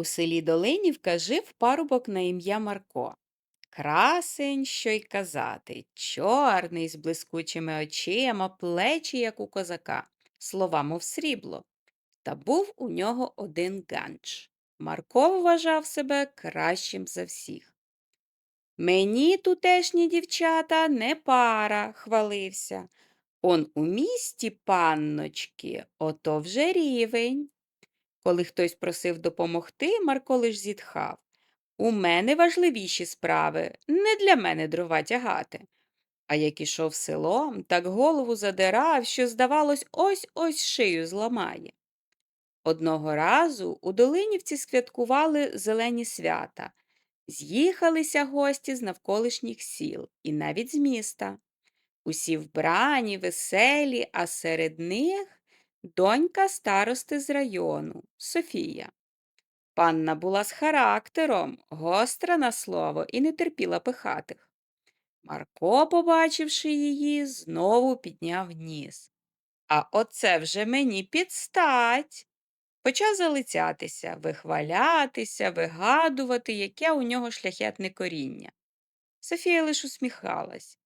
У селі Долинівка жив парубок на ім'я Марко. Красень, що й казати, чорний, з блискучими очима, плечі, як у козака, слова, мов срібло. Та був у нього один ганч. Марко вважав себе кращим за всіх. Мені тутешні дівчата не пара, хвалився. Он у місті панночки, ото вже рівень. Коли хтось просив допомогти, Марко лиш зітхав. У мене важливіші справи, не для мене дрова тягати. А як ішов селом, так голову задирав, що, здавалось, ось ось шию зламає. Одного разу у Долинівці святкували зелені свята. З'їхалися гості з навколишніх сіл і навіть з міста. Усі вбрані, веселі, а серед них донька старости з району Софія. Панна була з характером, гостра на слово і не терпіла пихатих. Марко, побачивши її, знову підняв ніс. А оце вже мені підстать. Почав залицятися, вихвалятися, вигадувати, яке у нього шляхетне коріння. Софія лиш усміхалась.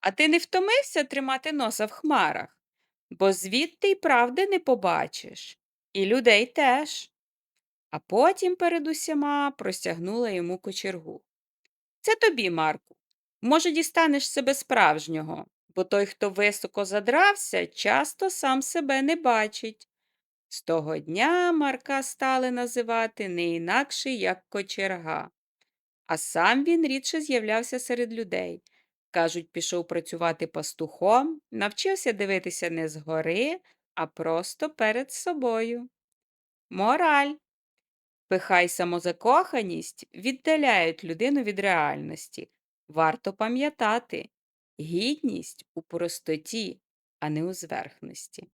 А ти не втомився тримати носа в хмарах, бо звідти й правди не побачиш, і людей теж. А потім перед усіма простягнула йому кочергу. Це тобі, Марку. Може, дістанеш себе справжнього, бо той, хто високо задрався, часто сам себе не бачить. З того дня Марка стали називати не інакше, як кочерга. А сам він рідше з'являвся серед людей. Кажуть, пішов працювати пастухом, навчився дивитися не згори, а просто перед собою. Мораль. Пихай самозакоханість віддаляють людину від реальності. Варто пам'ятати гідність у простоті, а не у зверхності.